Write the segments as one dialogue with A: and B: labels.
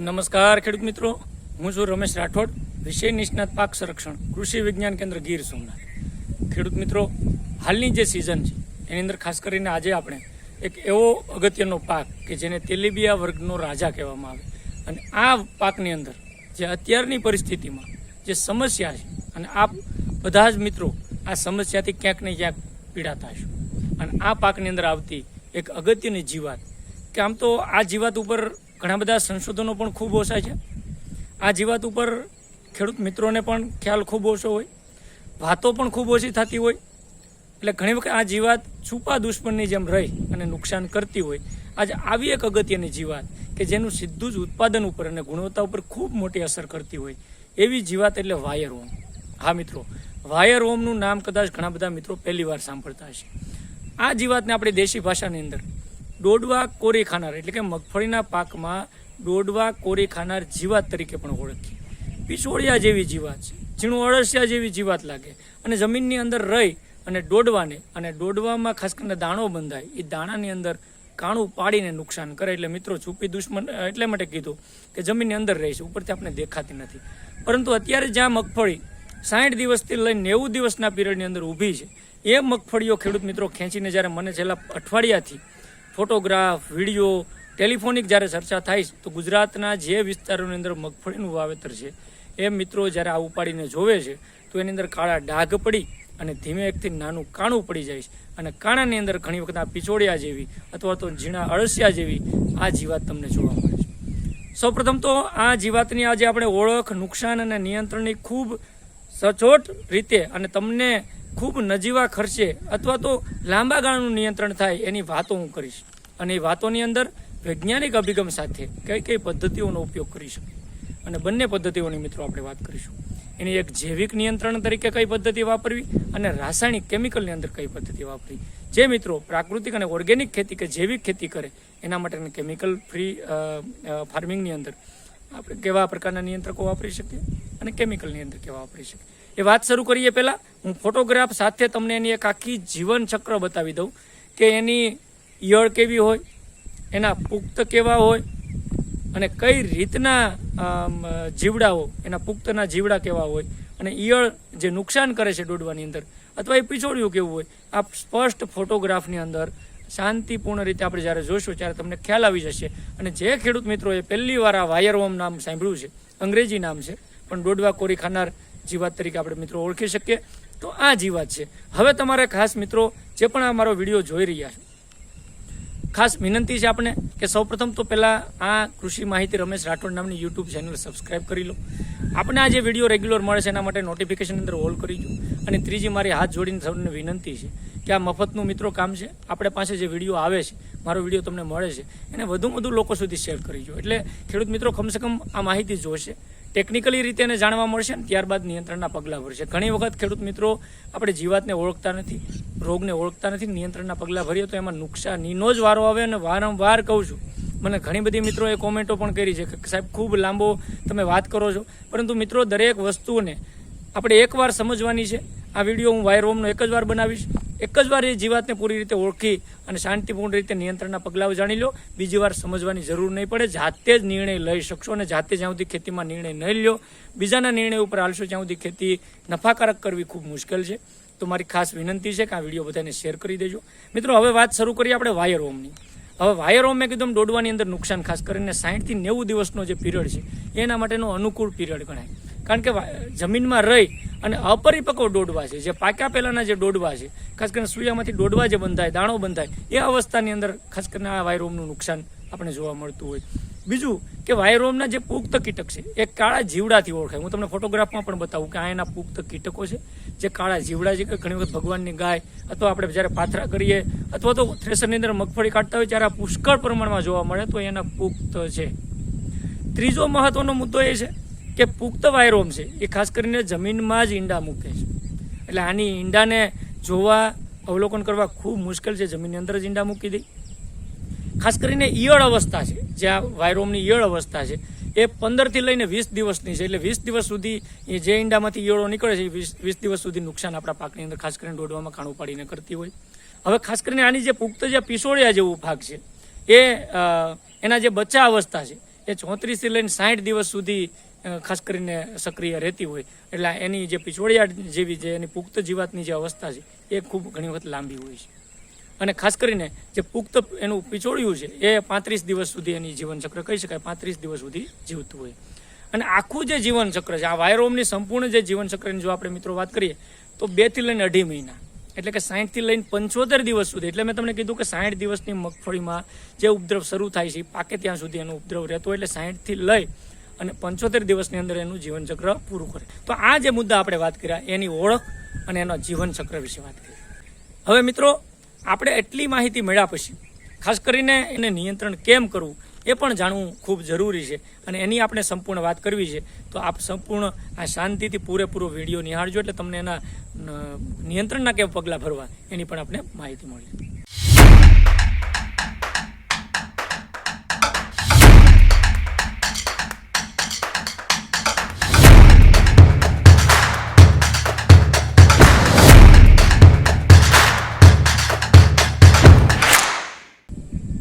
A: નમસ્કાર, ખેડૂત મિત્રો. હું છું રમેશ રાઠોડ, વિષય નિષ્ણાત પાક સંરક્ષણ, કૃષિ વિજ્ઞાન કેન્દ્ર ગીર સોમનાથ. ખેડૂત મિત્રો, હાલની જે સિઝન છે, એની અંદર ખાસ કરીને આજે આપણે એક એવો અગત્યનો પાક કે જેને તેલીબિયા વર્ગનો રાજા કહેવામાં આવે. અને આ પાકની અંદર જે અત્યારની પરિસ્થિતિમાં જે સમસ્યા છે, અને આપ બધા જ મિત્રો આ સમસ્યાથી ક્યાંક ને ક્યાંક પીડાતા હશો. અને આ પાકની અંદર આવતી એક અગત્યની જીવાત, કે આમ તો આ જીવાત ઉપર ઘણા બધા સંશોધનો પણ ખૂબ ઓછા છે. આ જીવાત ઉપર ખેડૂત મિત્રોને પણ ખ્યાલ ખૂબ ઓછો હોય. વાતો પણ ખૂબ ઓછી થતી હોય. એટલે ઘણી વખત આ જીવાત છુપા દુશ્મનની જેમ રહી અને નુકસાન કરતી હોય. આજે આવી એક અગત્યની જીવાત કે જેનું સીધું જ ઉત્પાદન ઉપર અને ગુણવત્તા ઉપર ખૂબ મોટી અસર કરતી હોય. એવી જીવાત એટલે વાયર ઓમ. હા મિત્રો, વાયર ઓમનું નામ કદાચ ઘણા બધા મિત્રો પહેલી વાર સાંભળતા હશે. આ જીવાતને આપણે દેશી ભાષાની અંદર દોડવા કોરી ખાનાર, એટલે કે મગફળીના પાકમાં દોડવા કોરી ખાનાર જીવાત તરીકે પણ ઓળખીએ પિછોડિયા જેવી જીવાત છે, ઝીણું અળસિયા જેવી જીવાત લાગે. અને જમીનની અંદર રહી અને ડોડવાને અને ડોડવામાં ખાસ કરીને દાણો બંધાય એ દાણાની અંદર કાણું પાડીને નુકસાન કરે. એટલે મિત્રો છુપી દુશ્મન એટલે માટે કીધું કે જમીનની અંદર રહે છે, ઉપરથી આપણે દેખાતી નથી. પરંતુ અત્યારે જ્યાં મગફળી સાઠ દિવસથી લઈને નેવું દિવસના પીરિયડની અંદર ઊભી છે, એ મગફળીઓ ખેડૂત મિત્રો ખેંચીને જ્યારે મને છેલ્લા અઠવાડિયાથી ફોટોગ્રાફ, વીડિયો, ટેલિફોનિક જ્યારે ચર્ચા થાય તો ગુજરાતના જે વિસ્તારોની અંદર મગફળીનું વાવેતર છે, એ મિત્રો જ્યારે આ ઉપાડીને જોવે છે, તો એની અંદર કાળા ડાઘ પડી અને ધીમે એકથી નાનું કાણું પડી જાય છે. અને કાણાની અંદર ઘણી વખત આ પિછોડિયા જેવી અથવા તો ઝીણા અળસિયા જેવી આ જીવાત તમને જોવા મળે છે. સૌપ્રથમ તો આ જીવાતની આજે આપણે ઓળખ, નુકસાન અને નિયંત્રણની ખૂબ સચોટ રીતે અને તમને ખૂબ નજીવા ખર્ચે અથવા તો લાંબા ગાળાનું નિયંત્રણ થાય એની વાતો હું કરીશ. અને એ વાતોની અંદર વૈજ્ઞાનિક અભિગમ સાથે કઈ કઈ પદ્ધતિઓનો ઉપયોગ કરી શકે. અને બંને પદ્ધતિઓની મિત્રો આપણે વાત કરીશું. એની એક જૈવિક નિયંત્રણ તરીકે કઈ પદ્ધતિ વાપરવી અને રાસાયણિક કેમિકલની અંદર કઈ પદ્ધતિ વાપરવી. જે મિત્રો પ્રાકૃતિક અને ઓર્ગેનિક ખેતી કે જૈવિક ખેતી કરે, એના માટે કેમિકલ ફ્રી ફાર્મિંગની અંદર આપણે કેવા પ્રકારના નિયંત્રકો વાપરી શકીએ અને કેમિકલ અંદર કેવા વાપરી શકીએ. એ વાત શરૂ કરીએ પહેલાં. હું ફોટોગ્રાફ સાથે તમને એની એક આખી જીવન ચક્ર બતાવી દઉં કે એની ઈયળ કેવી હોય, એના પુખ્ત કેવા હોય અને કઈ રીતના જીવડાઓ, એના પુખ્તના જીવડા કેવા હોય અને ઈયળ જે નુકસાન કરે છે દોડવાની અંદર અથવા એ પિછોડિયું કેવું હોય આ સ્પષ્ટ ફોટોગ્રાફની અંદર શાંતિપૂર્ણ રીતે આપણે જ્યારે જોઈશું ત્યારે તમને ખ્યાલ આવી જશે. અને જે ખેડૂત મિત્રોએ પહેલી વાર આ વાયરવોમ નામ સાંભળ્યું છે, અંગ્રેજી નામ છે, પણ દોડવા કોરી ખાનાર જીવાત તરીકે આપણે મિત્રો ઓળખી શકીએ. તો આ જીવાત છે. હવે તમારે ખાસ મિત્રો જે પણ આ મારો વીડિયો જોઈ રહ્યા છે, ખાસ વિનંતી છે આપણે કે સૌપ્રથમ તો પહેલાં આ કૃષિ માહિતી રમેશ રાઠોડ નામની યુટ્યુબ ચેનલ સબસ્ક્રાઇબ કરી લો. આપણે આ જે વીડિયો રેગ્યુલર મળે છે એના માટે નોટિફિકેશન અંદર ઓલ કરી દો. અને ત્રીજી મારી હાથ જોડીને સૌને વિનંતી છે કે આ મફતનું મિત્રો કામ છે. આપણે પાસે જે વીડિયો આવે છે, મારો વીડિયો તમને મળે છે, એને વધુ વધુ લોકો સુધી શેર કરી દો. એટલે ખેડૂત મિત્રો, કમસે કમ આ માહિતી જોશે. ટેકનિકલી રીતે એને જાણવા મળશે ને ત્યારબાદ નિયંત્રણના પગલાં ભરશે. ઘણી વખત ખેડૂત મિત્રો આપણે જીવાતને ઓળખતા નથી, રોગને ઓળખતા નથી, નિયંત્રણના પગલાં ભરીએ તો એમાં નુકસાનીનો જ વારો આવે અને વારંવાર કહું છું. મને ઘણી બધી મિત્રોએ કોમેન્ટો પણ કરી છે કે સાહેબ ખૂબ લાંબો તમે વાત કરો છો. પરંતુ મિત્રો દરેક વસ્તુને આપણે એકવાર સમજવાની છે. આ વીડિયો હું વાયર હોમનો એક જ વાર બનાવીશ. એક જ વાર એ જીવાતને પૂરી રીતે ઓળખી અને શાંતિપૂર્ણ રીતે નિયંત્રણના પગલાઓ જાણી લો. બીજી વાર સમજવાની જરૂર નહીં પડે. જાતે જ નિર્ણય લઈ શકશો અને જાતે જ્યાં સુધી ખેતીમાં નિર્ણય નહીં લ્યો, બીજાના નિર્ણય ઉપર હાલશો જ્યાં સુધી ખેતી નફાકારક કરવી ખૂબ મુશ્કેલ છે. તો મારી ખાસ વિનંતી છે કે આ વીડિયો બધાને શેર કરી દેજો. મિત્રો, હવે વાત શરૂ કરીએ આપણે વાયર હોમની હવે વાયર હોમ મેં કીધું દોડવાની અંદર નુકસાન ખાસ કરીને સાહીઠથી નેવું દિવસનો જે પીરિયડ છે, એના માટેનો અનુકૂળ પીરિયડ ગણાય. કારણ કે જમીનમાં રહી અને અપરિપક્વ દોડવા છે. જે પાક્યા પહેલાંના જે દોડવા છે, ખાસ કરીને સૂર્યામાંથી દોડવા જે બંધાય, દાણો બંધાય, એ અવસ્થાની અંદર ખાસ કરીને આ વાયરોમનું નુકસાન આપણે જોવા મળતું હોય. બીજું કે વાયરોમના જે પુખ્ત કીટક છે, એ કાળા જીવડાથી ઓળખાય. હું તમને ફોટોગ્રાફમાં પણ બતાવું કે આ એના પુખ્ત કીટકો છે, જે કાળા જીવડા છે કે ઘણી વખત ભગવાનની ગાય અથવા આપણે જ્યારે પાથરા કરીએ અથવા તો થ્રેસરની અંદર મગફળી કાઢતા હોય ત્યારે આ પુષ્કળ પ્રમાણમાં જોવા મળે તો એના પુખ્ત છે. ત્રીજો મહત્વનો મુદ્દો એ છે કે પુખ્ત વાયરોમ છે, એ ખાસ કરીને જમીનમાં જ ઈંડા મૂકે છે. એટલે આની ઈંડાને જોવા, અવલોકન કરવા ખૂબ મુશ્કેલ છે, જમીનની અંદર જ ઈંડા મૂકી દે. ખાસ કરીને ઈયળ અવસ્થા છે જ્યાં વાયરોમની ઈયળ અવસ્થા છે, એ પંદરથી લઈને વીસ દિવસની છે. એટલે વીસ દિવસ સુધી એ જે ઈંડામાંથી ઈયળો નીકળે છે વીસ વીસ દિવસ સુધી નુકસાન આપણા પાકની અંદર, ખાસ કરીને દોડવામાં કાણું પાડીને કરતી હોય. હવે ખાસ કરીને આની જે પુખ્ત જે પિસોળિયા જેવું ભાગ છે, એ એના જે બચ્ચા અવસ્થા છે, એ ચોત્રીસથી લઈને સાઠ દિવસ સુધી ખાસ કરીને સક્રિય રહેતી હોય. એટલે એની જે પિછોડિયા જેવી જે એની પુખ્ત જીવાતની જે અવસ્થા છે, એ ખૂબ ઘણી વખત લાંબી હોય છે. અને ખાસ કરીને જે પુખ્ત એનું પિછોડિયું છે, એ પાંત્રીસ દિવસ સુધી એની જીવનચક્ર કહી શકાય, પાંત્રીસ દિવસ સુધી જીવતું હોય. અને આખું જે જીવનચક્ર છે, આ વાયરોમની સંપૂર્ણ જે જીવનચક્રની જો આપણે મિત્રો વાત કરીએ, તો બેથી લઈને અઢી મહિના. એટલે કે સાઠથી લઈને પંચોતેર દિવસ સુધી. એટલે મેં તમને કીધું કે સાઠ દિવસની મગફળીમાં જે ઉપદ્રવ શરૂ થાય છે પાકે ત્યાં સુધી એનો ઉપદ્રવ રહેતો એટલે સાઠથી લઈ અને પંચોતેર દિવસની અંદર એનું જીવનચક્ર પૂરું કરે. તો આ જે મુદ્દા આપણે વાત કર્યા, એની ઓળખ અને એનો જીવનચક્ર વિશે વાત કરી. હવે મિત્રો, આપણે એટલી માહિતી મળ્યા પછી, ખાસ કરીને એને નિયંત્રણ કેમ કરવું, એ પણ જાણવું ખૂબ જરૂરી છે અને એની આપણે સંપૂર્ણ વાત કરવી છે. તો આપ સંપૂર્ણ આ શાંતિથી પૂરેપૂરો વીડિયો નિહાળજો એટલે તમને એના નિયંત્રણના કેવા પગલાં ભરવા એની પણ આપણે માહિતી મળે.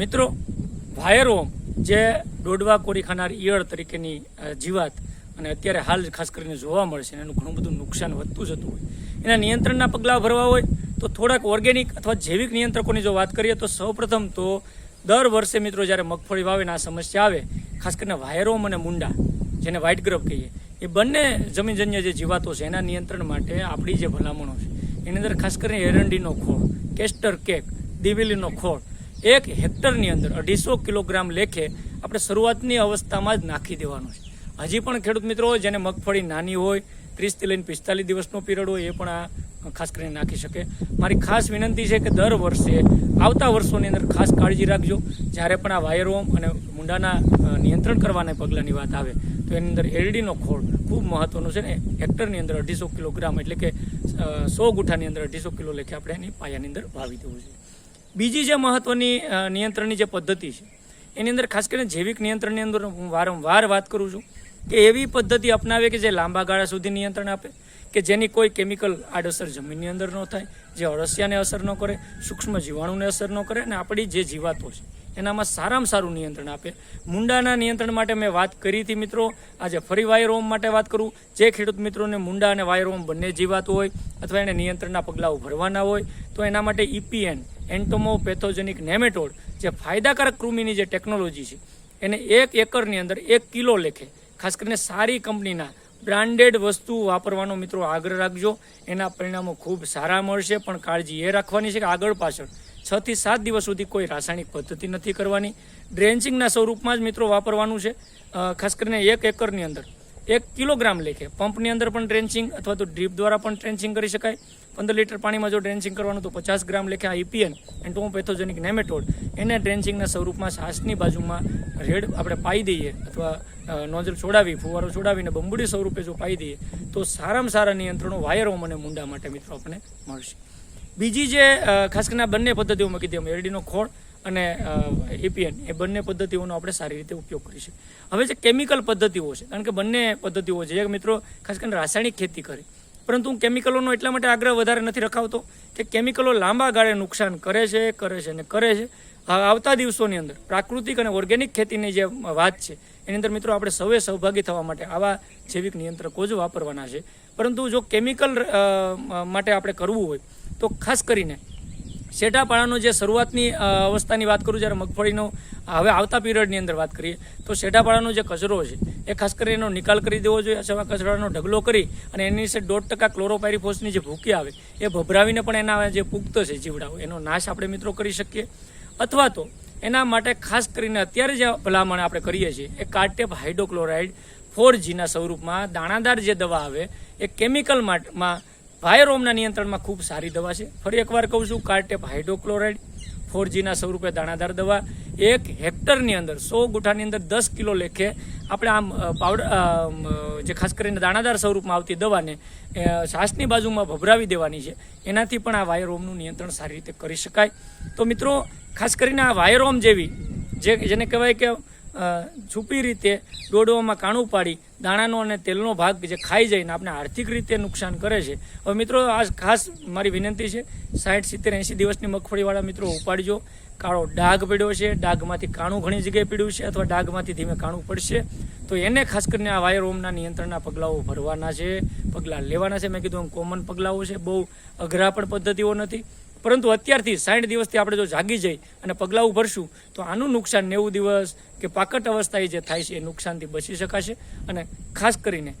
A: મિત્રો, વાયરોમ, જે ડોડવા કોરી ખાનાર ઈયળ તરીકેની જીવાત અને અત્યારે હાલ ખાસ કરીને જોવા મળશે એનું ઘણું બધું નુકસાન વધતું જતું હોય. એના નિયંત્રણના પગલાં ભરવા હોય તો થોડાક ઓર્ગેનિક અથવા જૈવિક નિયંત્રકોની જો વાત કરીએ તો સૌપ્રથમ તો દર વર્ષે મિત્રો જ્યારે મગફળી વાવેને આ સમસ્યા આવે, ખાસ કરીને વાયરોમ અને મુંડા, જેને વ્હાઇટ ગ્રબ કહીએ, એ બંને જમીનજન્ય જે જીવાતો છે એના નિયંત્રણ માટે આપણી જે ભલામણો છે, એની અંદર ખાસ કરીને એરંડીનો ખોળ, કેસ્ટર કેક, દિવેલીનો ખોળ એક હેક્ટરની અંદર અઢીસો કિલોગ્રામ લેખે આપણે શરૂઆતની અવસ્થામાં જ નાખી દેવાનું છે. હજી પણ ખેડૂત મિત્રો જેને મગફળી નાની હોય, ત્રીસથી લઈને પિસ્તાલીસ દિવસનો પીરિયડ હોય, એ પણ આ ખાસ કરીને નાખી શકે. મારી ખાસ વિનંતી છે કે દર વર્ષે, આવતા વર્ષોની અંદર ખાસ કાળજી રાખજો. જ્યારે પણ આ વાયરોમ અને મુંડાના નિયંત્રણ કરવાના પગલાંની વાત આવે, તો એની અંદર એરડીનો ખોળ ખૂબ મહત્વનો છે ને, હેક્ટરની અંદર અઢીસો કિલોગ્રામ એટલે કે સો ગુઠાની અંદર અઢીસો કિલો લેખે આપણે એની પાયાની અંદર વાવી દેવું છે. બીજી જે મહત્વની નિયંત્રણની જે પદ્ધતિ છે, એની અંદર ખાસ કરીને જૈવિક નિયંત્રણની અંદર હું વારંવાર વાત કરું છું કે એવી પદ્ધતિ અપનાવે કે જે લાંબા ગાળા સુધી નિયંત્રણ આપે, કે જેની કોઈ કેમિકલ આડઅસર જમીનની અંદર ન થાય, જે અળસિયાને અસર ન કરે, સૂક્ષ્મ જીવાણુને અસર ન કરે અને આપણી જે જીવાતો છે એનામાં સારામાં સારું નિયંત્રણ આપે. મુંડાના નિયંત્રણ માટે મેં વાત કરી હતી મિત્રો. આજે ફરી વાયરોમ માટે વાત કરું. જે ખેડૂત મિત્રોને મુંડા અને વાયરોમ બંને જીવાતું હોય અથવા એને નિયંત્રણના પગલાઓ ભરવાના હોય, તો એના માટે ઇપીએન એન્ટોમો પેથોજેનિક નેમેટોડ જે ફાયદાકારક કૃમિની જે ટેકનોલોજી છે, એને એક એકરની અંદર એક કિલો લેખે, ખાસ કરીને સારી કંપનીના બ્રાન્ડેડ વસ્તુ વાપરવાનો મિત્રો આગ્રહ રાખજો. એના પરિણામો ખૂબ સારા મળશે, પણ કાળજી એ રાખવાની છે કે આગળ પાછળ છ થી સાત દિવસ સુધી કોઈ રાસાયણિક પદ્ધતિ નથી કરવાની. ડ્રેન્ચિંગના સ્વરૂપમાં જ મિત્રો વાપરવાનું છે. ખાસ કરીને એક એકરની અંદર. એક કિલોગ્રામ લેખે પંપની અંદર પણ ડ્રેન્ચિંગ અથવા તો ડ્રીપ દ્વારા પણ ડ્રેન્ચિંગ કરી શકાય. પંદર લીટર પાણીમાં જો ડ્રેન્ચિંગ કરવાનું તો પચાસ ગ્રામ લેખે આ ઇપીએન એન્ટોમોપેથોજેનિક નેમેટોડ એને ડ્રેન્ચિંગના સ્વરૂપમાં શ્વાસની બાજુમાં રેડ આપણે પાઈ દઈએ અથવા નોઝલ છોડાવી, ફુવારો છોડાવીને બંબુડી સ્વરૂપે જો પાઈ દઈએ, તો સારામાં સારા નિયંત્રણો વાયરોમ અને મુંડા માટે મિત્રો આપણને મળશે. બીજી જે ખાસ કરીને આ બંને પદ્ધતિઓ મૂકી દઈએ એરડીનો ખોળ અને એપીએન, એ બંને પદ્ધતિઓનો આપણે સારી રીતે ઉપયોગ કરીશું હવે જે કેમિકલ પદ્ધતિઓ છે, કારણ કે બંને પદ્ધતિઓ છે મિત્રો ખાસ કરીને રાસાયણિક ખેતી કરે, પરંતુ હું કેમિકલોનો એટલા માટે આગ્રહ વધારે નથી રખાવતો કે કેમિકલો લાંબા ગાળે નુકસાન કરે છે કરે છે અને કરે છે. આવતા દિવસોની અંદર પ્રાકૃતિક અને ઓર્ગેનિક ખેતીની જે વાત છે, એની અંદર મિત્રો આપણે સૌએ સહભાગી થવા માટે આવા જૈવિક નિયંત્રકો જ વાપરવાના છે. પરંતુ જો કેમિકલ માટે આપણે કરવું હોય તો ખાસ કરીને શેઢાપાળાનો જે શરૂઆતની અવસ્થાની વાત કરું જ્યારે મગફળીનો હવે આવતા પીરિયડની અંદર વાત કરીએ, તો શેઢાપાળાનો જે કચરો છે, એ ખાસ કરીને એનો નિકાલ કરી દેવો જોઈએ, અથવા કચરાનો ઢગલો કરી અને એની સાથે દોઢ ટકા ક્લોરોપાયરીફોસની જે ભૂકી આવે, એ ભભરાવીને પણ એના જે પુખ્ત છે જીવડાઓ, એનો નાશ આપણે મિત્રો કરી શકીએ. અથવા તો એના માટે ખાસ કરીને અત્યારે જે ભલામણ આપણે કરીએ છીએ, એ કાર્ટેપ હાઇડ્રોક્લોરાઇડ ફોર જીના સ્વરૂપમાં દાણાદાર જે દવા આવે, એ કેમિકલમાં વાયરોમના નિયંત્રણમાં ખૂબ સારી દવા છે. ફરી એકવાર કહું છું, કાર્ટેપ હાઇડ્રોક્લોરાઇડ ફોર જીના સ્વરૂપે દાણાદાર દવા, એક હેક્ટરની અંદર સો ગુઠાની અંદર દસ કિલો લેખે આપણે આમ પાવડર જે ખાસ કરીને દાણાદાર સ્વરૂપમાં આવતી દવાને શ્વાસની બાજુમાં ભભરાવી દેવાની છે. એનાથી પણ આ વાયરોમનું નિયંત્રણ સારી રીતે કરી શકાય. તો મિત્રો, ખાસ કરીને આ વાયરોમ જેવી, જે, જેને કહેવાય કે છુપી રીતે દોડવામાં કાણું પાડી દાણાનો અને તેલનો ભાગ જે ખાઈ જઈને આપણે આર્થિક રીતે નુકસાન કરે છે. હવે મિત્રો આ ખાસ મારી વિનંતી છે, સાઠ, સિત્તેર એંસી દિવસની મગફળીવાળા મિત્રો ઉપાડજો. કાળો ડાઘ પડ્યો છે, ડાઘમાંથી કાણું ઘણી જગ્યાએ પીડ્યું છે અથવા ડાઘમાંથી ધીમે કાણું પડશે. તો એને ખાસ કરીને આ વાયર ઓમના નિયંત્રણના પગલાઓ ભરવાના છે, પગલાં લેવાના છે. મેં કીધું કોમન પગલાઓ છે, બહુ અઘરા પણ પદ્ધતિઓ નથી. પરંતુ અત્યારથી સાઠ દિવસથી આપણે જો જાગી જઈ અને પગલાં ભરશું તો આનું નુકસાન નેવું દિવસ કે પાકટ અવસ્થાએ જે થાય છે એ નુકસાનથી બચી શકાશે. અને ખાસ કરીને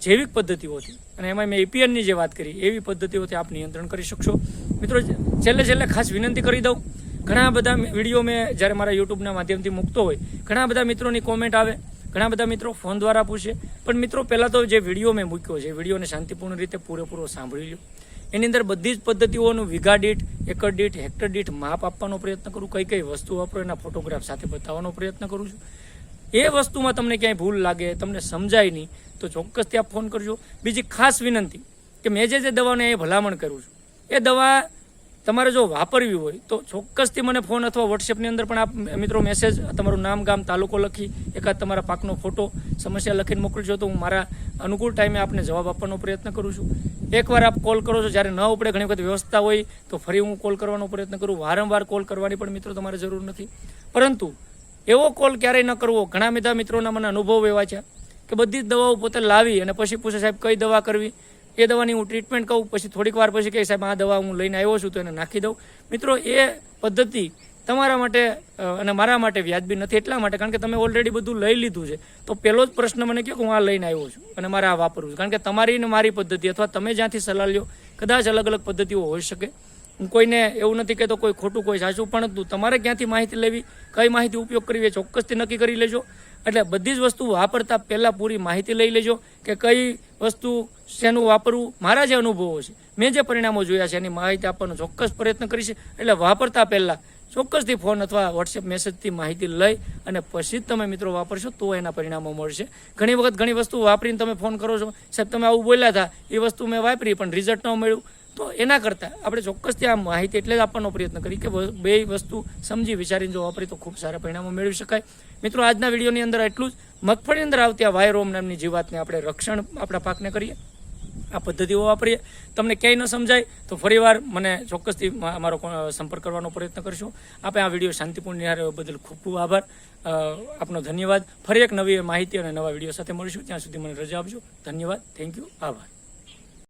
A: જૈવિક પદ્ધતિઓથી, અને એમાં મેં એપીએનની જે વાત કરી, એવી પદ્ધતિઓથી આપ નિયંત્રણ કરી શકશો. મિત્રો, છેલ્લે છેલ્લે ખાસ વિનંતી કરી દઉં. ઘણા બધા વીડિયો મેં જ્યારે મારા યુટ્યુબના માધ્યમથી મૂકતો હોય, ઘણા બધા મિત્રોની કોમેન્ટ આવે, ઘણા બધા મિત્રો ફોન દ્વારા પૂછે. પણ મિત્રો, પહેલાં તો જે વીડિયો મેં મૂક્યો છે વિડીયોને શાંતિપૂર્ણ રીતે પૂરેપૂરો સાંભળી લો એની અંદર બધી જ પદ્ધતિઓનું વીઘા દીઠ, એકર દીઠ, હેક્ટર દીઠ માપ આપવાનો પ્રયત્ન કરું, કઈ કઈ વસ્તુ વાપરો એના ફોટોગ્રાફ સાથે બતાવવાનો પ્રયત્ન કરું છું. એ વસ્તુમાં તમને ક્યાંય ભૂલ લાગે, તમને સમજાય નહીં, તો ચોક્કસ ત્યાં ફોન કરજો. બીજી ખાસ વિનંતી કે મેં જે જે દવાને એ ભલામણ કરું છું, એ દવા તમારે જો વાપરવી હોય તો ચોક્કસથી મને ફોન અથવા વોટ્સએપની અંદર પણ આપ મિત્રો મેસેજ તમારું નામ, ગામ, તાલુકો લખી એકાદ તમારા પાકનો ફોટો સમસ્યા લખીને મોકલજો તો હું મારા અનુકૂળ ટાઈમે આપને જવાબ આપવાનો પ્રયત્ન કરું છું. એકવાર આપ કોલ કરો છો, જ્યારે ન ઉપડે, ઘણી વખત વ્યવસ્થા હોય તો ફરી હું કોલ કરવાનો પ્રયત્ન કરું. વારંવાર કોલ કરવાની પણ મિત્રો તમારે જરૂર નથી. પરંતુ એવો કોલ ક્યારેય ન કરવો. ઘણા બધા મિત્રોના મને અનુભવ એવા છે કે બધી જ દવાઓ પોતે લાવી અને પછી પૂછે સાહેબ, કઈ દવા કરવી? એ દવાની હું ટ્રીટમેન્ટ કહું, પછી થોડીક વાર પછી કહે, સાહેબ, આ દવા હું લઈને આવ્યો છું, તો એને નાખી દઉં. મિત્રો, એ પદ્ધતિ તમારા માટે અને મારા માટે વ્યાજબી નથી, એટલા માટે, કારણ કે તમે ઓલરેડી બધું લઈ લીધું છે. તો પહેલો જ પ્રશ્ન મને કહો કે હું આ લઈને આવ્યો છું, અને મારે આ વાપરવું છે. કારણ કે તમારી ને મારી પદ્ધતિ, અથવા તમે જ્યાંથી સલાહ લ્યો, કદાચ અલગ અલગ પદ્ધતિઓ હોઈ શકે. હું કોઈને એવું નથી કહેતો કોઈ ખોટું, કોઈ સાચું પણ હતું તમારે ક્યાંથી માહિતી લેવી, કઈ માહિતી ઉપયોગ કરવી, એ ચોક્કસથી નક્કી કરી લેજો. એટલે બધી જ વસ્તુ વાપરતા પહેલાં પૂરી માહિતી લઈ લેજો કે કઈ વસ્તુ શેનું વાપરવું મારા જે અનુભવો છે, મેં જે પરિણામો જોયા છે, એની માહિતી આપવાનો ચોક્કસ પ્રયત્ન કરીશ. એટલે વાપરતા પહેલાં ચોક્કસથી ફોન અથવા વોટ્સએપ મેસેજથી માહિતી લઈ અને પછી જ તમે મિત્રો વાપરશો તો એના પરિણામો મળશે. ઘણી વખત ઘણી વસ્તુ વાપરીને તમે ફોન કરો છો. સાહેબ, તમે આવું બોલ્યા હતા, એ વસ્તુ મેં વાપરી પણ રિઝલ્ટ ન મળ્યું. તો એના કરતાં આપણે ચોક્કસથી આ માહિતી એટલે જ આપવાનો પ્રયત્ન કરી કે બે વસ્તુ સમજી વિચારીને જો વાપરી તો ખૂબ સારા પરિણામો મેળવી શકાય. મિત્રો, આજના વિડીયોની અંદર એટલું જ. મગફળી અંદર આવતી આ વાયરોમ નામની જીવાતને આપણે રક્ષણ આપણા પાકને કરીએ. આ પદ્ધતિઓ વાપરીએ. તમને ક્યાંય ન સમજાય તો ફરીવાર મને ચોક્કસથી અમારો સંપર્ક કરવાનો પ્રયત્ન કરશો. આપણે આ વીડિયો શાંતિપૂર્ણ નિહાળ્યો બદલ ખૂબ ખૂબ આભાર. આપનો ધન્યવાદ. ફરી એક નવી માહિતી અને નવા વીડિયો સાથે મળીશું. ત્યાં સુધી મને રજા આપજો. ધન્યવાદ. થેન્ક યુ આભાર.